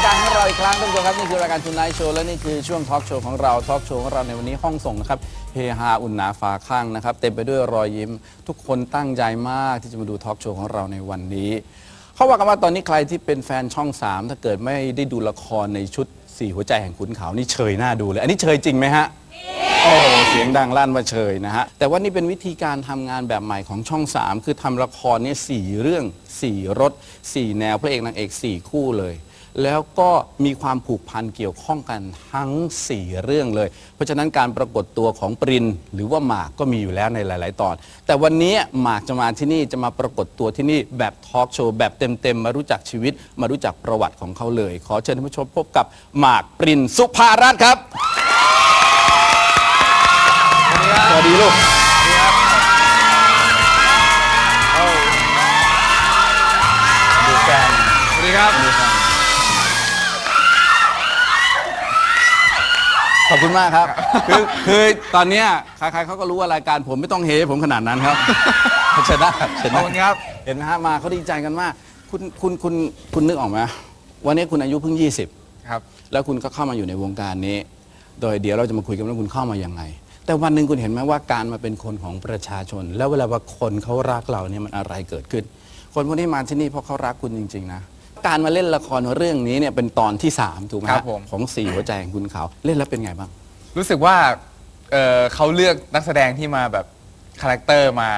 ายการของเราอีกครั้งท่านครับนี่คือรายการทุนไนท์โชว์และนี่คือช่วงทอล์กโชว์ของเราทอล์กโชว์ของเราในวันนี้ห้องส่งนะครับเฮฮาอุ่นหนาฝาข้างนะครับเต็มไปด้วยรอยยิ้ม ทุกคนตั้งใจมากที่จะมาดูทอล์กโชว์ของเราในวันนี้เขาว่ากันว่าตอนนี้ใครที่เป็นแฟนช่อง 3 ถ้าเกิดไม่ได้ดูละครในชุดสี่หัวใจแห่งขุนเขานี่เชยหน้าดูเลยอันนี้เชยจริงไหมฮะโอ้เสียงดังลั่นว่าเชยนะฮะ แต่ว่านี่เป็นวิธีการทำงานแบบใหม่ของช่อง 3 คือทำละครเนี่ยสี่เรื่องสี่รสสี่แนวพระเอกนางเอกสี่คู่เลย แล้วก็มีความผูกพันเกี่ยวข้องกันทั้ง 4 เรื่องเลย เพราะฉะนั้นการปรากฏตัวของปรินหรือว่าหมากก็มีอยู่แล้วในหลาย ๆ ตอน แต่วันนี้หมากจะมาที่นี่จะมาปรากฏตัวที่นี่แบบทอล์กโชว์แบบเต็ม ๆ มารู้จักชีวิต มารู้จักประวัติของเขาเลย ขอเชิญท่านผู้ชมพบกับหมากปรินสุภารัตน์ครับ คุณมากครับ คือคือตอนเนี้ยใครๆเขาก็รู้ว่ารายการผมไม่ต้องเฮผมขนาดนั้นครับเชิญได้ครับเชิญขอบได้คุณครับ เห็นไหมฮะมาเขาดีใจกันมากคุณคุณคุณคุณนึกออกไหมวันนี้คุณอายุเพิ่ง20ครับแล้วคุณก็เข้ามาอยู่ในวงการนี้ โดยเดี๋ยวเราจะมาคุยกันว่าคุณเข้ามายังไง แต่วันหนึ่งคุณเห็นไหมว่าการมาเป็นคนของประชาชน แล้วเวลาว่าคนเขารักเราเนี่ยมันอะไรเกิดขึ้น คนพวกนี้มาที่นี่เพราะเขารักคุณจริง ๆ นะ การมาเล่นละครเรื่องนี้เนี่ยเป็นตอนที่สามถูกไหมฮะครับผม ของสี่หัวใจของคุณเขาเล่นแล้วเป็นไงบ้าง รู้สึกว่าเอ่อเขาเลือกนักแสดงที่มาแบบคาแรคเตอร์มา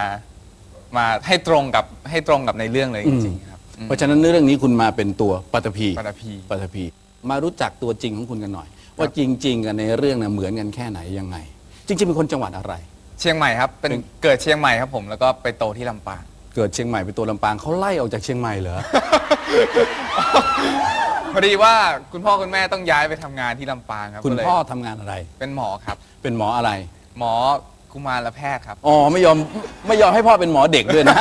มาให้ตรงกับให้ตรงกับในเรื่องเลยจริงๆครับอืมเพราะฉะนั้นเรื่องนี้คุณมาเป็นตัวปัตภีปัตภีปัตภีมารู้จักตัวจริงของคุณกันหน่อย ว่าจริง ๆ กันในเรื่องน่ะเหมือนกันแค่ไหนยังไง จริงๆเป็นคนจังหวัดอะไร เชียงใหม่ครับเป็นเป็นเกิดเชียงใหม่ครับผมแล้วก็ไปโตที่ลำปาง เกิดเชียงใหม่เป็นตัวลำปางเขาไล่ออกจากเชียงใหม่เหรอ พอดีว่าคุณพ่อคุณแม่ต้องย้ายไปทำงานที่ลำปางครับคุณก็เลยพ่อทำงานอะไร เป็นหมอครับ เป็นหมออะไร หมอกุมารแพทย์ครับ อ๋อไม่ยอมไม่ยอมให้พ่อเป็นหมอเด็กด้วยนะ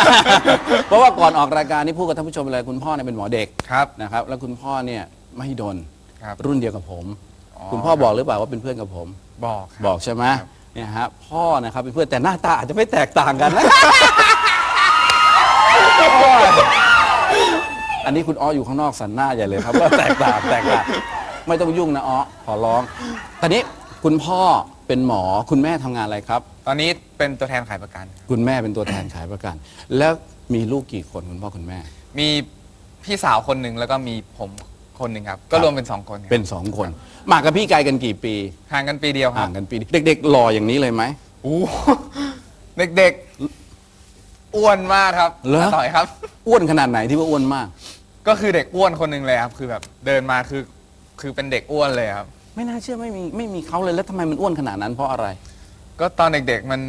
เพราะว่าก่อนออกรายการนี่พูดกับท่านผู้ชมไปเลยคุณพ่อเนี่ยเป็นหมอเด็กครับ นะครับแล้วคุณพ่อเนี่ยไม่ดนครับรุ่นเดียวกับผม อ๋อ คุณพ่อบอกหรือเปล่าว่าเป็นเพื่อนกับผม บอกครับ บอกใช่ไหมครับเนี่ยฮะพ่อนะครับเป็นเพื่อนแต่หน้าตาอาจจะไม่แตกต่างกันนะ อันนี้คุณอ้ออยู่ข้างนอกสันหน้าใหญ่เลยครับว่าแตกต่างแตกต่างไม่ต้องยุ่งนะอ้อขอร้องตอนนี้คุณพ่อเป็นหมอคุณแม่ทำงานอะไรครับ ตอนนี้เป็นตัวแทนขายประกันครับคุณแม่เป็นตัวแทนขายประกัน แล้วมีลูกกี่คนคุณพ่อคุณแม่ มีพี่สาวคนหนึ่งแล้วก็มีผมคนหนึ่งครับ ก็รวมเป็นสองคนครับเป็นสองคนหมากกับพี่ไกลกันกี่ปีห่างกันปีเดียวครัห่าบงกันปีเด็ก ๆ หล่ออย่างนี้เลยไหมโอ้โหเด็กๆ อ้วนมากครับเหรอร่อยครับ อ้วนขนาดไหนที่ว่าอ้วนมาก ก็คือเด็กอ้วนคนหนึ่งเลยครับ คือแบบเดินมาคือคือเป็นเด็กอ้วนเลยครับ ไม่น่าเชื่อไม่มีไม่มีเขาเลยแล้วทำไมมันอ้วนขนาดนั้นเพราะอะไร ก็ตอนเด็กๆมัน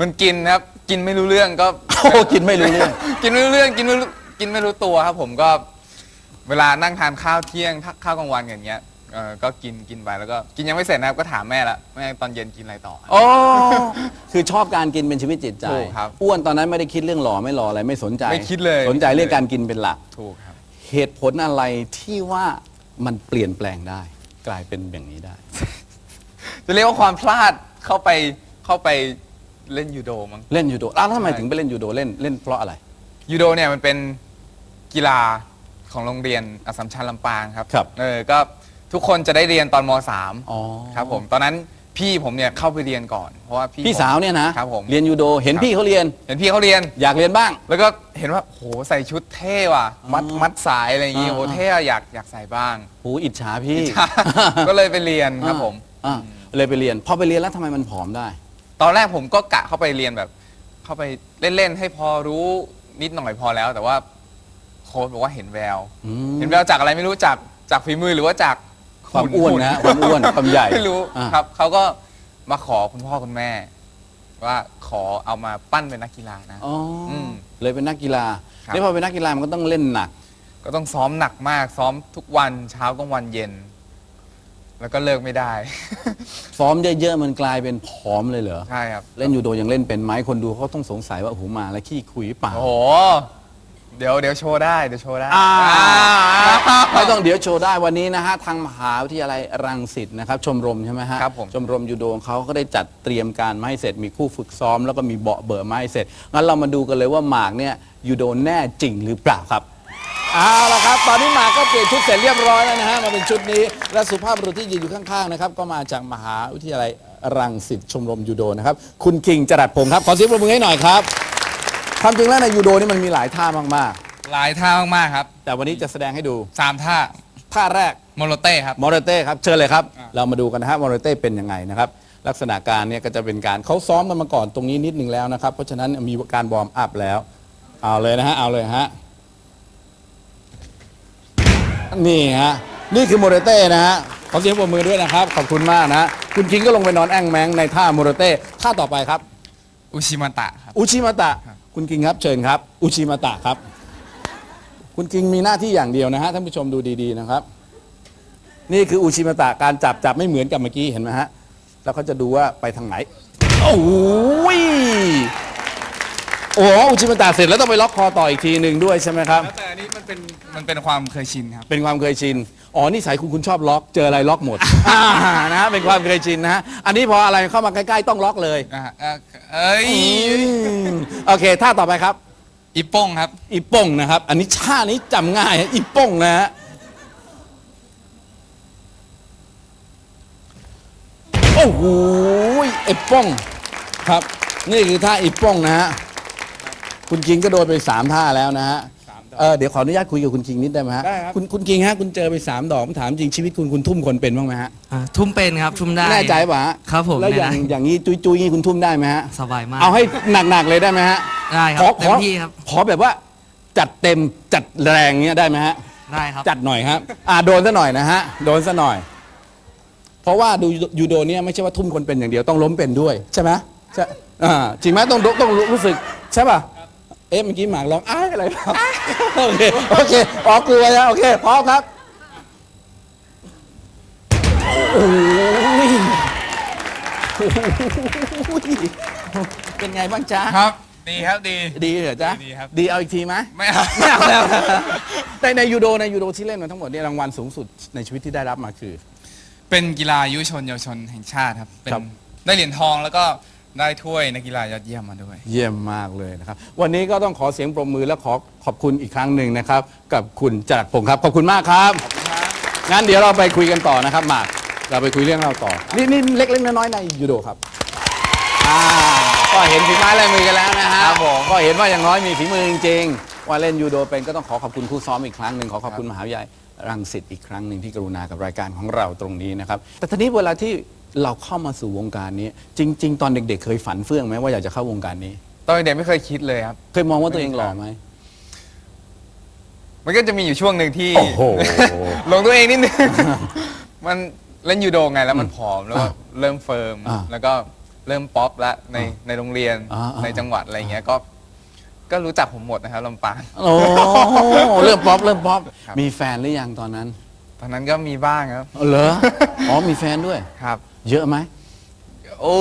มันกินครับ กินไม่รู้เรื่องก็ โอ้กินไม่รู้เรื่อง กินไม่รู้เรื่องกินไม่รู้กินไม่รู้ตัวครับ ผมก็เวลานั่งทานข้าวเที่ยงข้าวกลางวันอย่างเงี้ย เออก็กินกินไปแล้วก็กินยังไม่เสร็จนะครับก็ถามแม่ละแม่ตอนเย็นกินอะไรต่อ โอ้คือชอบการกินเป็นชีวิตจิตใจ ถูกครับอ้วนตอนนั้นไม่ได้คิดเรื่องหล่อไม่หล่ออะไรไม่สนใจไม่คิดเลย สนใจเรื่องการกินเป็นหลัก ถูกครับ เหตุผลอะไรที่ว่ามันเปลี่ยนแปลงได้ กลายเป็นอย่างนี้ได้ จะเรียกว่าความพลาดเข้าไปเข้าไปเล่นยูโดมั้งเล่นยูโดอ้าวแล้วทำไมใช่ถึงไปเล่นยูโดเล่นเล่นเพราะอะไร ยูโดเนี่ยมันเป็นกีฬาของโรงเรียนอัสสัมชัญลำปางครับครับ เออก็ ทุกคนจะได้เรียนตอนม อ๋อ .3 ครับผมตอนนั้นพี่ผมเนี่ยเข้าไปเรียนก่อน เพราะว่าพี่พี่ผม สาวเนี่ยนะครับผม เรียนยูโดเห็นครับพี่เขาเรียน เห็นพี่เขาเรียน อยากเรียนบ้าง แล้วก็เห็นว่าโหใส่ชุดเท่ว่ะ มัดอ๋อมัดสายอะไรอย่างงี้อ่า โหเท่อะอยากอยากใส่บ้าง หูอิจฉาพี่ก็เลยไปเรียนครับผม อ่าเลยไปเรียนพอไปเรียนแล้วทำไมมันผอมได้ ตอนแรกผมก็กะเข้าไปเรียนแบบ เข้าไปเล่น ๆ ให้พอรู้นิดหน่อยพอแล้ว แต่ว่าโค้ชบอกว่าเห็นแวว อืม เห็นแววจากอะไรไม่รู้จากจากฝีมือหรือว่าจาก ความหุ่อ้วนนะความอ้วนความใหญ่ไม่รู้อ่า ครับเขาก็มาขอคุณพ่อคุณแม่ ว่าขอเอามาปั้นเป็นนักกีฬานะ อ๋ออมเลยเป็นนักกีฬาครับนี่พอเป็นนักกีฬามันก็ต้องเล่นหนัก ก็ต้องซ้อมหนักมาก ซ้อมทุกวันเช้ากลางวันเย็น แล้วก็เลิกไม่ได้ ซ้อมเยอะๆมันกลายเป็นผอมเลยเหรอ ใช่ครับ เล่นยูโดยังเล่นเป็นไหมคนดูเขาต้องสงสัยว่าโอ้โหมาแล้วขี้คุยหรือเปล่า โอ้โห เดี๋ยวเดี๋ยวโชว์ได้เดี๋ยวโชว์ได้อ่าอ่าไม่ต้องเดี๋ยวโชว์ได้วันนี้นะฮะทางมหาวิทยาลัยรังสิตนะครับชมรมใช่ไหมฮะครับผมชมรมยูโดของเขาก็ได้จัดเตรียมการมาให้เสร็จมีคู่ฝึกซ้อม แล้วก็มีเบาะเบอร์มาให้เสร็จงั้นเรามาดูกันเลยว่าหมากเนี่ยยูโดแน่จริงหรือเปล่าครับเอาละครับ ตอนนี้หมากก็เปลี่ยนชุดเสร็จเรียบร้อยแล้วนะฮะมาเป็นชุดนี้และสุภาพบุรุษที่ยืนอยู่ข้างๆนะครับก็มาจากมหาวิทยาลัยรังสิตชมรมยูโดนะครับคุณคิงจรัสพงศ์ครับขอเสียงปรบมือให้หน่อยครับ ความจริงแล้วในยูโดนี่มันมีหลายท่ามากหลายท่ามากๆครับๆ แต่วันนี้จะแสดงให้ดู สามท่าท่าแรก โมโลเต้ครับ มอร์เต้ครับเชิญเลยครับอ่าเรามาดูกันนะฮะมอร์เต้เป็นยังไงนะครับ ลักษณะการเนี่ยก็จะเป็นการเขาซ้อมกันมาก่อนตรงนี้นิดนึงแล้วนะครับ เพราะฉะนั้นมีการวอร์มอัพแล้ว เอาเลยนะฮะ เอาเลยฮะ นี่ฮะ นี่คือโมเรเต้นะฮะ ขอเสียงปรบมือด้วยนะครับ ขอบคุณมากนะฮะคุณคิงก็ลงไปนอนแอ่งแมงในท่าโมเรเต้ท่าต่อไปครับ อุชิมาตะครับ อุชิมาตะ ครับคุณคิงครับเชิญครับ อุชิมาตะครับ คุณคิงมีหน้าที่อย่างเดียวนะฮะท่านผู้ชมดูดีๆนะครับ นี่คืออุชิมาตะการจับจับไม่เหมือนกับเมื่อกี้เห็นไหมฮะแล้วเขาจะดูว่าไปทางไหนโอ้ยโอ้โหอุชิมาตะเสร็จแล้วต้องไปล็อกคอต่ออีกทีหนึ่งด้วยใช่ไหมครับ แล้วแต่อันนี้มันเป็นมันเป็นความเคยชินครับ เป็นความเคยชิน อ๋อนี่สายคุณคุณชอบล็อก เจออะไรล็อกหมดอ่านะฮะเป็นความเคยชินนะฮะอันนี้พออะไรเข้ามาใกล้ๆต้องล็อกเลยอ่าอ่าเอ้ย อืมโอเคท่าต่อไปครับ อีโป้งครับ อีโป้งนะครับ อันนี้ท่านี้จำง่ายฮะอีโป้งนะฮะโอ้โหไอ้โป้งครับ นี่คือท่าอีโป้งนะฮะคุณคิงก็โดนไปสามท่าแล้วนะฮะสามดอก เออเดี๋ยวขออนุญาตคุยกับคุณคิงนิดได้ไหมฮะได้ครับ คุณคุณคิงฮะคุณเจอไปสามดอกผมถามจริงชีวิตคุณคุณทุ่มคนเป็นบ้างไหมฮะอ่าทุ่มเป็นครับ ทุ่มได้ แน่ใจป่ะฮะครับผมแล้วอย่างแน่ใจ อย่างนี้จุยจุยๆนี่คุณทุ่มได้ไหมฮะสบายมาก เอาให้หนักๆเลยได้ไหมฮะได้ครัขบอเต็ขอมที่ครับ ขอแบบว่าจัดเต็มจัดแรงเงี้ยได้ไหมฮะ ได้ครับ จัดหน่อยครับ อ่าโดนซะหน่อยนะฮะ โดนซะหน่อย เพราะว่าดูยูโดเนี่ยไม่ใช่ว่าทุ่มคนเป็นอย่างเดียวต้องล้มเป็นด้วย ใช่ไหมใช่อ่าจริงไหมต้องต้องรู้สึกใช่ป่ะ เอ๊ะเมื่อกี้หมากร้องอ้ายอะไรครับโอเคโอเคออกกลัวนะโอเคพร้อมครับโอ้ยโอ้ยเป็นไงบ้างจ๊ะครับ ดีครับดี ดีเหรอจ๊ะดีครับ ดีเอาอีกทีไหมไม่เอา ไม่เอาแล้วในในยูโดในยูโดที่เล่นมาทั้งหมดเนี่ยรางวัลสูงสุดในชีวิตที่ได้รับมาคือ เป็นกีฬายุวชนเยาวชนแห่งชาติครับ เป็นครับ ได้เหรียญทองแล้วก็ ได้ถ้วยนักกีฬายอดเยี่ยมมาด้วย เยี่ยมมากเลยนะครับ วันนี้ก็ต้องขอเสียงปรบมือและขอขอบคุณอีกครั้งหนึ่งนะครับ กับคุณจรัสพงศ์ครับ ขอบคุณมากครับ งั้นเดี๋ยวเราไปคุยกันต่อนะครับหมากเราไปคุยเรื่องเราต่อ นี่นี่เล็กๆน้อยๆในยูโดครับอ่าก็เห็นฝีไม้ลายมือกันแล้วนะฮะครับผม ก็เห็นว่าอย่างน้อยมีฝีมือจริงๆ ว่าเล่นยูโดเป็นก็ต้องขอขอบคุณคู่ซ้อมอีกครั้งหนึ่งขอขอบคุณมหาวิทยาลัยรังสิตอีกครั้งหนึ่งที่กรุณากับรายการของเราตรงนี้นะครับ แต่ทีนี้เวลาที่ เราเข้ามาสู่วงการนี้ จริง ๆ ตอนเด็ก ๆ เคยฝันเฟื่องไหมว่าอยากจะเข้าวงการนี้ ตอนเด็กไม่เคยคิดเลยครับ เคยมองว่าตัวเองหล่อไหมมันก็จะมีอยู่ช่วงหนึ่งที่ โอ้โห หลงตัวเองนิดนึง มันเล่นยูโดไงแล้วมันผอมแล้วก็อ่าเริ่มเฟิร์มอ่าแล้วก็เริ่มป๊อปละในอ่าในโรงเรียนอ่าอ่า ในจังหวัดอะไรอย่างเงี้ยก็ก็รู้จักผมหมดนะครับลำปาง โอ้เริ่มป๊อปเริ่มป๊อปครับ มีแฟนหรือยังตอนนั้นตอนนั้นก็มีบ้างครับ เหรออ๋อมีแฟนด้วย ครับ เยอะไหมโอ้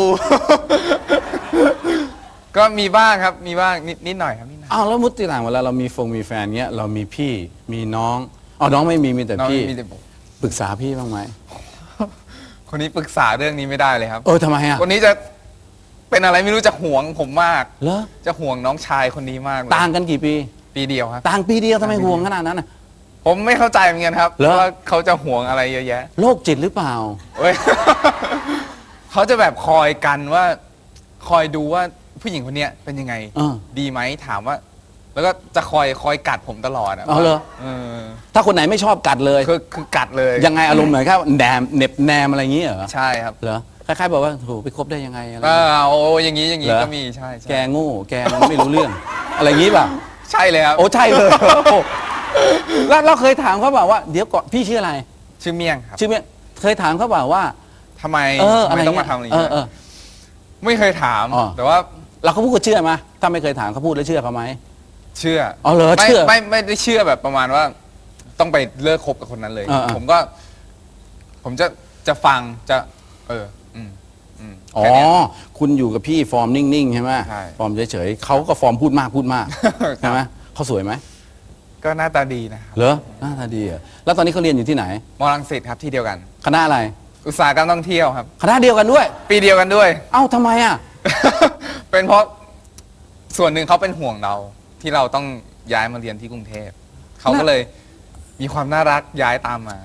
ก็มีบ้างครับมีบ้างนิดนิดหน่อยครับนิดหน่อย อ้าวแล้วมุติต่างเวลาเรามีฟงมีแฟนเงี้ยเรามีพี่มีน้องอ๋อน้องไม่มีมีแต่น้องพี่มีแต่ผม ปรึกษาพี่บ้างไหมคนนี้ปรึกษาเรื่องนี้ไม่ได้เลยครับ เออทำไมอะคนนี้จะเป็นอะไรไม่รู้จะห่วงผมมาก เหรอจะห่วงน้องชายคนนี้มากเลยต่างกันกี่ปี ปีเดียวครับ ต่างปีเดียวทำไมต่างปีเดียวห่วงขนาดนั้นอะ ผมไม่เข้าใจเหมือนกันครับเหรอ ว่าเขาจะห่วงอะไรเยอะแยะโรคจิตหรือเปล่า เว้ย เขาจะแบบคอยกันว่า คอยดูว่าผู้หญิงคนเนี้ยเป็นยังไง เออ ดีไหมถามว่า แล้วก็จะคอยคอยกัดผมตลอดอะเอาเหรอ เออถ้าคนไหนไม่ชอบกัดเลย คือคือกัดเลยยังไงอารมณ์เหมือนครับแหนมเหน็บแนมอะไรอย่างงี้เหรอใช่ครับเหรอคล้ายๆบอกว่าโหไปคบได้ยังไงอะไรเออโอ้อย่างนี้อย่างนี้เหรอ ก็มีใช่ใช่แกโง่แกมันไม่รู้เรื่อง อะไรอย่างงี้ป่ะใช่เลยครับโอ้ใช่เลย แล้วเราเคยถามเขาบอกว่าเดี๋ยวก่อนพี่ชื่ออะไร ชื่อเมี่ยงครับชื่อเมียเคยถามเขาบอกว่า ทำไมเออทำอะไรไมต้องเงี้มายทำอะไรอย่างเออเงี้ยเออไม่เคยถาม อ๋อ แต่ว่าเราเขาพูดก็เชื่อไหมถ้าไม่เคยถามเขาพูดแล้วเชื่อเขาไหม เชื่ออ๋อเหรอไม่เชื่อไม่ไม่ได้เชื่อแบบประมาณว่า ต้องไปเลิกคบกับคนนั้นเลยเออเออผมก็ ผมจะจะฟังจะ เออ อืมอืมอ๋อ แค่เนี้ย คุณอยู่กับพี่ฟอร์มนิ่งๆใช่ไหมใช่ฟอร์มเฉยๆเขาก็ฟอร์มพูดมากพูดมาก ใช่ไหมเขาสวยไหม ก็หน้าตาดีนะครับเหรอหน้าตาดีเหรอแล้วตอนนี้เขาเรียนอยู่ที่ไหน มอลังสิตครับที่เดียวกัน คณะอะไร อุตสาหกรรมท่องเที่ยวครับ คณะเดียวกันด้วย ปีเดียวกันด้วย เอ้าทำไมอะ เป็นเพราะส่วนหนึ่งเขาเป็นห่วงเราที่เราต้องย้ายมาเรียนที่กรุงเทพเขาก็เลยมีความน่ารักย้ายตามมา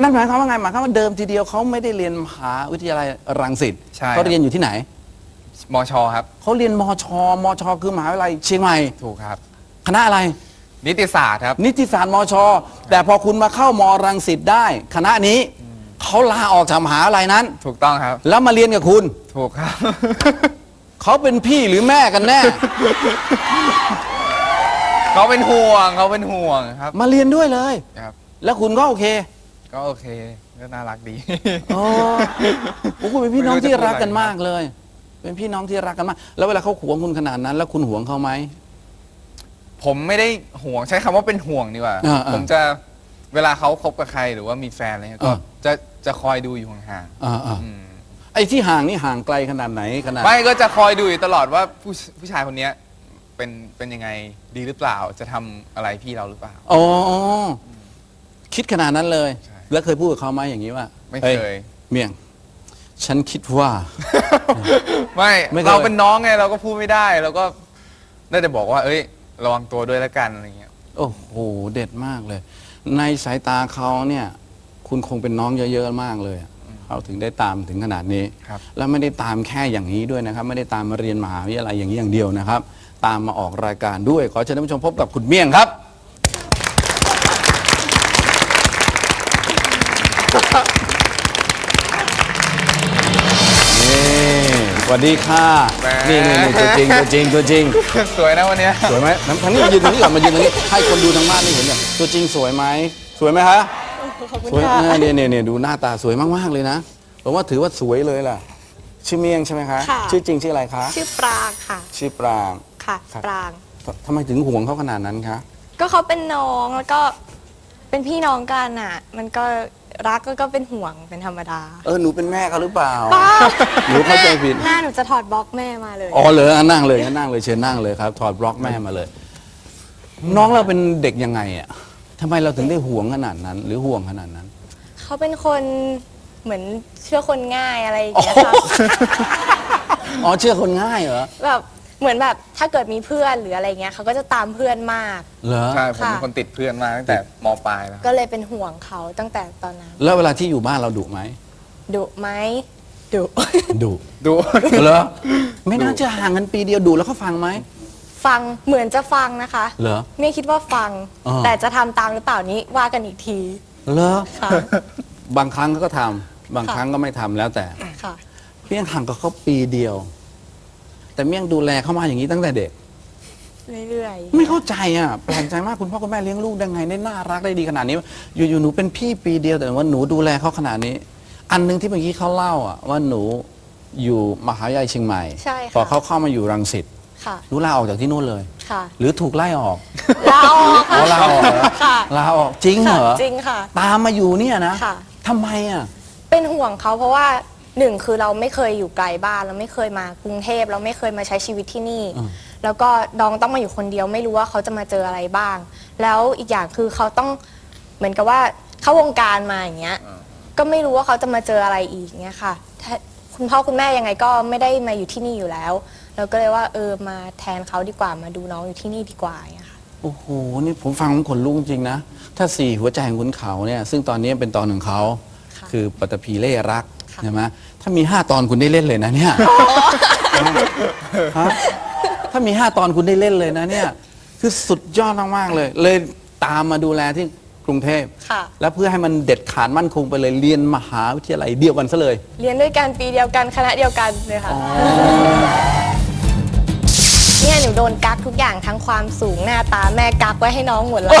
นั่นหมายความว่าไงหมายความว่าเดิมทีเดียวเขาไม่ได้เรียนมหาวิทยาลัยรังสิตใช่ครับเขาเรียนอยู่ที่ไหนมชครับ เขาเรียนมชมชคือมหาวิทยาลัยเชียงใหม่ ถูกครับ คณะอะไร นิติศาสตร์ครับ นิติศาสตร์มช แต่พอคุณมาเข้ามรังสิตได้ คณะนี้เขาลาออกจากมหาวิทยาลัยนั้น ถูกต้องครับ แล้วมาเรียนกับคุณ ถูกครับ เขาเป็นพี่หรือแม่กันแน่ เขาเป็นห่วงเขาเป็นห่วงครับ มาเรียนด้วยเลย ครับ แล้วคุณก็โอเค ก็โอเคก็น่ารักดีอ๋อโอ้โหเป็นพี่น้องที่รักกันมากเลย เป็นพี่น้องที่รักกันมาก แล้วเวลาเขาหวงคุณขนาดนั้น แล้วคุณหวงเขาไหม ผมไม่ได้ห่วงใช้คำว่าเป็นห่วงดีกว่า อ่าๆผมจะเวลาเขาคบกับใครหรือว่ามีแฟนอะไรเงี้ยก็อ่า จะจะคอยดูอยู่ห่างอ่าๆอืมๆไอ้ที่ห่างนี่ห่างไกลขนาดไหนขนาด ไม่ก็จะคอยดูอยู่ตลอดว่าผู้ผู้ชายคนเนี้ยเป็นเป็นยังไงดีหรือเปล่าจะทำอะไรพี่เราหรือเปล่า อ๋อ คิดขนาดนั้นเลย ใช่แล้วเคยพูดกับเขาไหมอย่างนี้ว่าไม่เคยเมียง ฉันคิดว่า ไม่ไม่เคย เราเป็นน้องไงเราก็พูดไม่ได้เราก็ได้แต่บอกว่า เอ้ย ระวังตัวด้วยแล้วกันอะไรเงี้ยโอ้โห เด็ดมากเลย ในสายตาเขาเนี่ย คุณคงเป็นน้องเยอะๆมากเลยอะเขาถึงได้ตามถึงขนาดนี้ ครับ แล้วไม่ได้ตามแค่อย่างนี้ด้วยนะครับ ไม่ได้ตามมาเรียนมหาวิทยาลัยอย่างนี้อย่างเดียวนะครับ ตามมาออกรายการด้วย ขอเชิญท่านผู้ชมพบกับคุณเมี่ยงครับ สวัสดีค่ะแหม นี่นี่นี่ตัวจริงตัวจริงตัวจริง สวยนะวันเนี้ยสวยไหมน้ำทางนี้มายืนตรงนี้ก่อนมายืนตรงนี้ให้คนดูทางบ้านได้เห็นเนี่ยตัวจริงสวยไหมสวยไหมคะขอบคุณสวยค่ะเออเนี่ยเนี่ยเนี่ยดูหน้าตาสวยมากๆเลยนะผมว่าถือว่าสวยเลยล่ะ ชื่อเมียงใช่ไหมคะค่ะ ชื่อจริงชื่ออะไรคะชื่อปรางค่ะ ชื่อปราง ค่ะ ครับ ปราง ททำไมถึงห่วงเขาขนาดนั้นคะก็เขาเป็นน้องแล้วก็เป็นพี่น้องกันอะ มันก็ รักแล้วก็เป็นห่วงเป็นธรรมดาเออหนูเป็นแม่เขาหรือเปล่าป้าหนูเข้าใจผิด หน้าหนูจะถอดบล็อกแม่มาเลย อ๋อเลยอะนั่งเลยงั้นนั่งเลยเชิญนั่งเลยครับ ถอดบล็อกแม่มาเลย น้องเราเป็นเด็กยังไงอะทำไมเราถึงได้ห่วงขนาดนั้น หรือห่วงขนาดนั้น เขาเป็นคนเหมือนเชื่อคนง่ายอะไรอย่างอ๋อเงี้ยค่ะ อ๋อเชื่อคนง่ายเหรอ แบบ เหมือนแบบถ้าเกิดมีเพื่อนหรืออะไรเงี้ยเขาก็จะตามเพื่อนมาก เหรอ ใช่ผมเป็นค่ะคนติดเพื่อนมาตั้งแต่มปลายแล้วก็เลยเป็นห่วงเขาตั้งแต่ตอนนั้นแล้วเวลาที่อยู่บ้านเราดุไหมดุไหมดุดุดู เหรอ ไม่น่าจะห่างกันปีเดียวดุแล้วเขาฟังไหม ฟังเหมือนจะฟังนะคะเหรอเนี่ยคิดว่าฟัง อ่า แต่จะทำตามหรือเปล่านี้ว่ากันอีกทีเหรอ ค่ะ บางครั้งก็ทำบางค่ะ ครั้งก็ไม่ทำแล้วแต่ ค่ะเมี่ยงห่างกับเขาปีเดียว แต่เมี่ยงดูแลเขามาอย่างนี้ตั้งแต่เด็ก เรื่อยไม่เข้าใจอะแปลกใจมากคุณพ่อคุณแม่เลี้ยงลูกได้ไงได้น่ารักได้ดีขนาดนี้ อยู่ๆหนูเป็นพี่ปีเดียวแต่ว่าหนูดูแลเขาขนาดนี้ อันหนึงที่เมื่อกี้เขาเล่าอะว่าหนูอยู่มหาวิทยาลัยเชียงใหม่ใช่ค่ะ พอเขาเข้ามาอยู่รังสิตๆค่ะ หนูลาออกจากที่นู่นเลย ค่ะหรือถูกไล่ออกลาออกอ๋อค่ะลาออกเหรอค่ะลาออกจริงเหรอจริงค่ะ ตามมาอยู่เนี่ยนะค่ะ ทำไมอะ เป็นห่วงเขาเพราะว่า หนึ่งคือเราไม่เคยอยู่ไกลบ้านเราไม่เคยมากรุงเทพเราไม่เคยมาใช้ชีวิตที่นี่อืมแล้วก็น้องต้องมาอยู่คนเดียวไม่รู้ว่าเขาจะมาเจออะไรบ้าง แล้วอีกอย่างคือเขาต้องเหมือนกับว่าเข้าวงการมาอย่างเงี้ยอ่าก็ไม่รู้ว่าเขาจะมาเจออะไรอีกเงี้ยค่ะถ้าคุณพ่อคุณแม่ยังไงก็ไม่ได้มาอยู่ที่นี่อยู่แล้ว เราก็เลยว่าเออมาแทนเขาดีกว่ามาดูน้องอยู่ที่นี่ดีกว่าอย่างเงี้ยค่ะโอ้โหนี่ผมฟังผมขนลุกจริงๆนะ ถ้าสี่หัวใจของขุนเขาเนี่ยซึ่งตอนนี้เป็นตอนของเขาค่ะคือปัตตภีเล่รักค่ะใช่ไหมถ้ามีห้าตอนคุณได้เล่นเลยนะเนี่ยฮะถ้ามีห้าตอนคุณได้เล่นเลยนะเนี่ย คือสุดยอดมากๆเลย เลยตามมาดูแลที่กรุงเทพค่ะ แล้วเพื่อให้มันเด็ดขาดมั่นคงไปเลยเรียนมหาวิทยาลัยเดียวกันซะเลย เรียนด้วยกันปีเดียวกันคณะเดียวกันเลยค่ะเนี่ยหนูโดนกักทุกอย่างทั้งความสูงหน้าตาแม่กักไว้ให้น้องหมดแล้ว